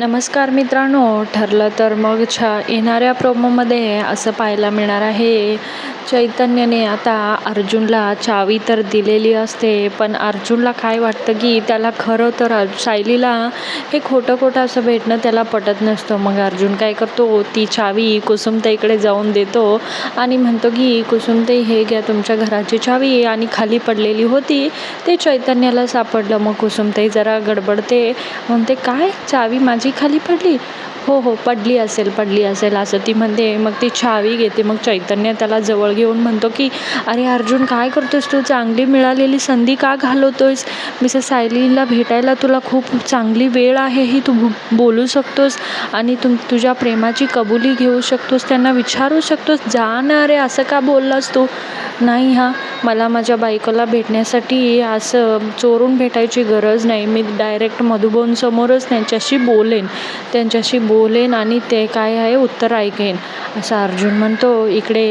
नमस्कार मित्रांनो ठरलं तर मग छा येणाऱ्या प्रोमोमध्ये असं पाहायला मिळणार आहे. चैतन्याने आता अर्जुनला चावी तर दिलेली असते पण अर्जुनला काय वाटतं की त्याला खरं तर सायलीला हे खोटं खोटं असं भेटणं त्याला पटत नसतं. मग अर्जुन काय करतो? ती चावी कुसुमताईकडे जाऊन देतो आणि म्हणतो की कुसुमताई हे घ्या तुमच्या घराची चावी. आणि खाली पडलेली होती ते चैतन्याला सापडलं. मग कुसुमताई जरा गडबडते म्हणते काय? चावी माझी खाली पडली? हो हो पडली असेल पडली असेल असं ती म्हणते. मग ती चावी घेते. मग चैतन्य त्याला जवळ घेऊन म्हणतो की अरे अर्जुन काय करतोस तू? चांगली मिळालेली संधी का घालवतोयस? मिसेस सायलीला भेटायला तुला खूप चांगली वेळ आहे ही तू बोलू शकतोस आणि तुम तुझ्या प्रेमाची कबुली घेऊ शकतोस त्यांना विचारू शकतोस. जा ना अरे असं का बोललास तू? नाही हां मला माझ्या बायकोला भेटण्यासाठी असं चोरून भेटायची गरज नाही. मी डायरेक्ट मधुबनसमोरच त्यांच्याशी बोलेन त्यांच्याशी बोलेन आणि ते काय आहे उत्तर ऐकेन. असं अर्जुन म्हणतो इकडे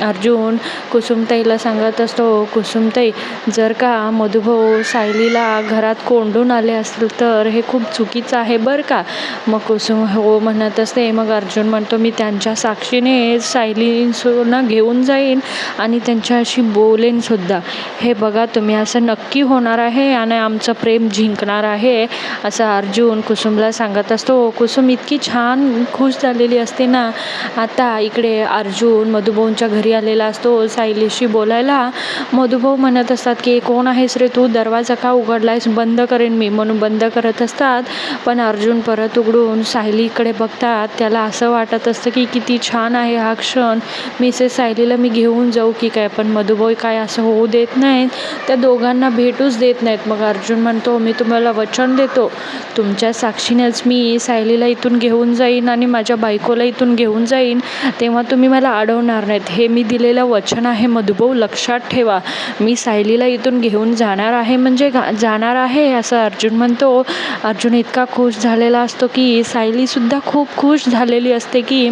अर्जुन कुसुमताईला सांगत असतो कुसुमताई जर का मधुभाऊ सायलीला घरात कोंडून आले असतील तर हे खूप चुकीचं आहे बरं का? मग कुसुम हो म्हणत असते मग अर्जुन म्हणतो मी त्यांच्या साक्षीने सायलींना घेऊन जाईन आणि त्यांच्याशी बोलेनसुद्धा हे बघा तुम्ही असं नक्की होणार आहे आणि आमचं प्रेम जिंकणार आहे असं अर्जुन कुसुमला सांगत असतो. कुसुम इतकी छान खुश झालेली असते ना. आता इकडे अर्जुन मधुभाऊंच्या घरी आलेला असतो सायलीशी बोलायला. मधुभाऊ म्हणत असतात की कोण आहेस रे तू? दरवाजा का उघडलायस? बंद करेन मी. म्हणून बंद करत असतात. पण अर्जुन परत उघडून सायलीकडे बघतात. त्याला असं वाटत असतं की किती छान आहे हा क्षण. मिसेस सायलीला मी घेऊन जाऊ की काय? पण मधुभाऊ काय असं होऊ देत नाहीत. त्या दोघांना भेटूच देत नाहीत. मग अर्जुन म्हणतो मी तुम्हाला वचन देतो. तुमच्या साक्षीनेच मी सायलीला इथून घेऊन जाईन आणि माझ्या बायकोला इथून घेऊन जाईन. तेव्हा तुम्ही मला अडवणार नाहीत. हे मी दिलेलं वचन आहे मधुभाऊ लक्षात ठेवा. मी सायलीला इथून घेऊन जाणार आहे म्हणजे गा जाणार आहे असं अर्जुन म्हणतो. अर्जुन इतका खुश झालेला असतो की सायलीसुद्धा खूप खुश झालेली असते की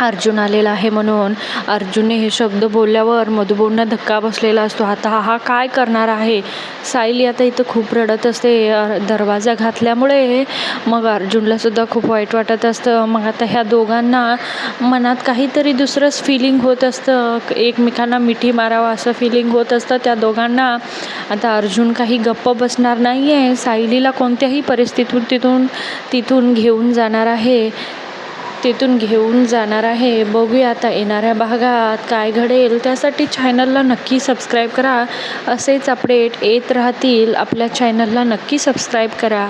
अर्जुन आलेला आहे म्हणून. अर्जुनने हे शब्द बोलल्यावर मधुबोंना धक्का बसलेला असतो. आता हा काय करणार आहे? सायली आता इथं खूप रडत असते. दरवाजा घातल्यामुळे मग अर्जुनला सुद्धा खूप वाईट वाटत असतं. मग आता ह्या दोघांना मनात काहीतरी दुसरंच फिलिंग होत असतं. एकमेकांना मिठी मारावं असं फिलिंग होत असतं. त्या दोघांना आता अर्जुन काही गप्प बसणार नाही आहे सायलीला कोणत्याही परिस्थितीतून तिथून तिथून घेऊन जाणार आहे. तिथून घेऊन जाणार आहे. बघूया आता येणाऱ्या भागात काय घडेल. त्यासाठी चॅनलला नक्की सबस्क्राईब करा. असेच अपडेट येत राहतील. आपल्या चॅनलला नक्की सबस्क्राईब करा.